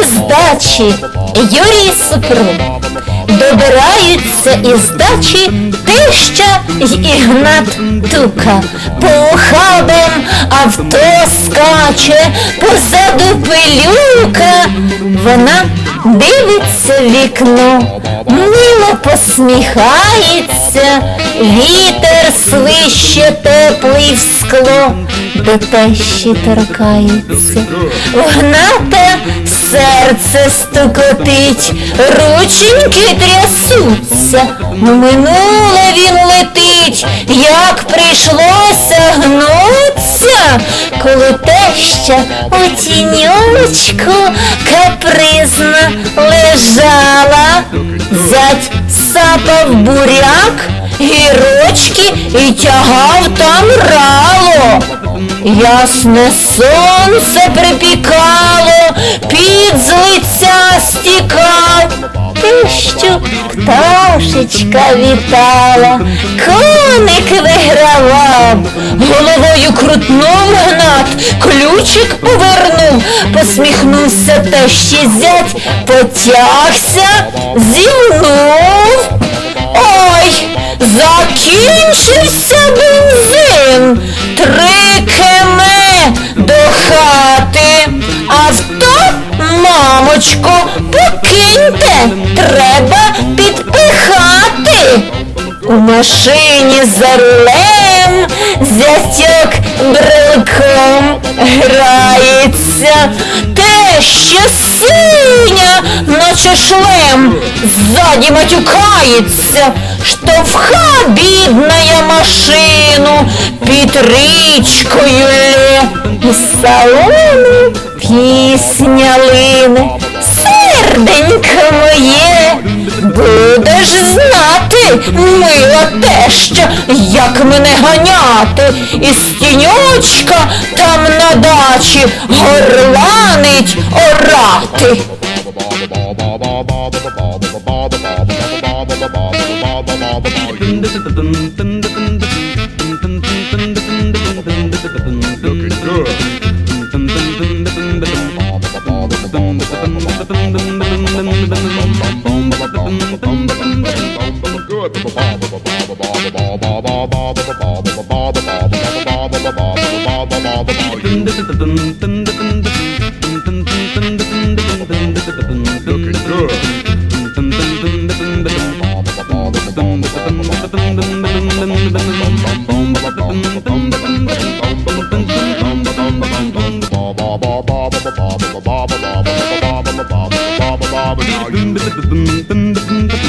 із дачі Юрій Супрун. Добираються із дачі тища й Ігнат Тука. По ухабам авто скаче, позаду пилюка. Вона дивиться вікно, мило посміхається, вітер свище теплий в скло, до тещі торкається. Вгната серце стукотить, рученьки трясуться, минуле він летить, як прийшлося гнуться, коли теща у тіньочку капризна лежала, зять сапав буряк, гірочки і тягав там рало. Ясне сонце припікало, Тищу пташечка вітала, коник вигравав, головою крутнув гнат, ключик повернув, посміхнувся тещі зять, потягся, зівнув. Ой, закінчився бензин, три кеме до хати. Авто, мамочко, покиньте, треба підпихати. У машині за рулем зятьок брелком грається, те ще синя, наче шлем, ззаді матюкається, штовха бідная машину під річкою лє. З салону пісня лине, мила теща, як мене ганяти, із тіньочка там на дачі горланить орати. good. Looking good. You